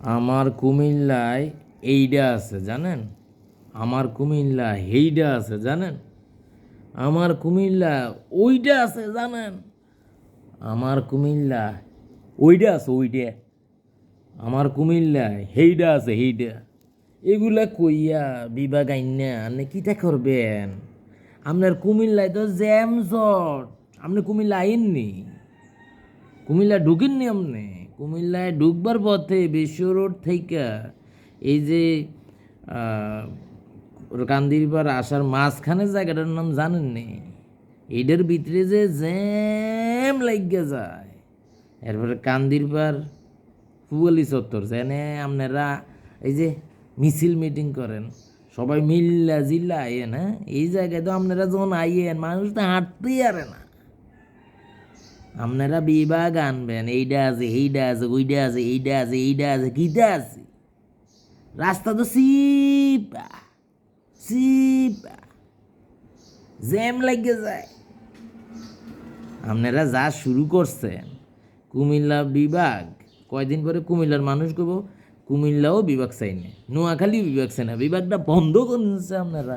আমার কুমিল্লায় এইডা আছে, জানেন? আমার কুমিল্লা হেইডা আছে, জানেন? আমার কুমিল্লা ওইটা আছে, জানেন? আমার কুমিল্লা ওইটা আছে ওইটা আমার কুমিল্লা হেইডা আছে, হেইডা। এগুলা কইয়া বিভাগ আইনা আপনি কিটা করবেন? আপনার কুমিল্লায় তো জ্যাম জট আপনি কুমিল্লা আইননি। কুমিল্লা ঢুকেননি আপনি? কুমিল্লায় ঢুকবার পথে বিশ্ব রোড থেকে এই যে আহ, কান্দিরবার আসার মাঝখানের জায়গাটার নাম জানেননি? এইটার ভিতরে যে জ্যাম লাগিয়ে যায়। এরপরে কান্দিরবার ফুয়ালি চত্বর যেনে আপনারা এই যে মিছিল মিটিং করেন সবাই মিল্লা জিল্লা আইয়েন হ্যাঁ? এই জায়গায় তো আপনারা যখন আইয়েন মানুষ তো হাঁটতেই আরে না। আপনারা বিভাগ আনবেন এইটা আছে এইটা আছে ওইটা আছে এইটা আছে এইটা আছে কিটা আছে। রাস্তা তো সিপা সিপা। জ্যাম লাগে যায়। আপনারা যা শুরু করছেন, কুমিল্লা বিভাগ, কয়দিন পরে কুমিল্লার মানুষ কব কুমিল্লাও বিভাগ চাই না নোয়াখালী বিভাগ চাই না বিভাগটা বন্ধ করে আপনারা।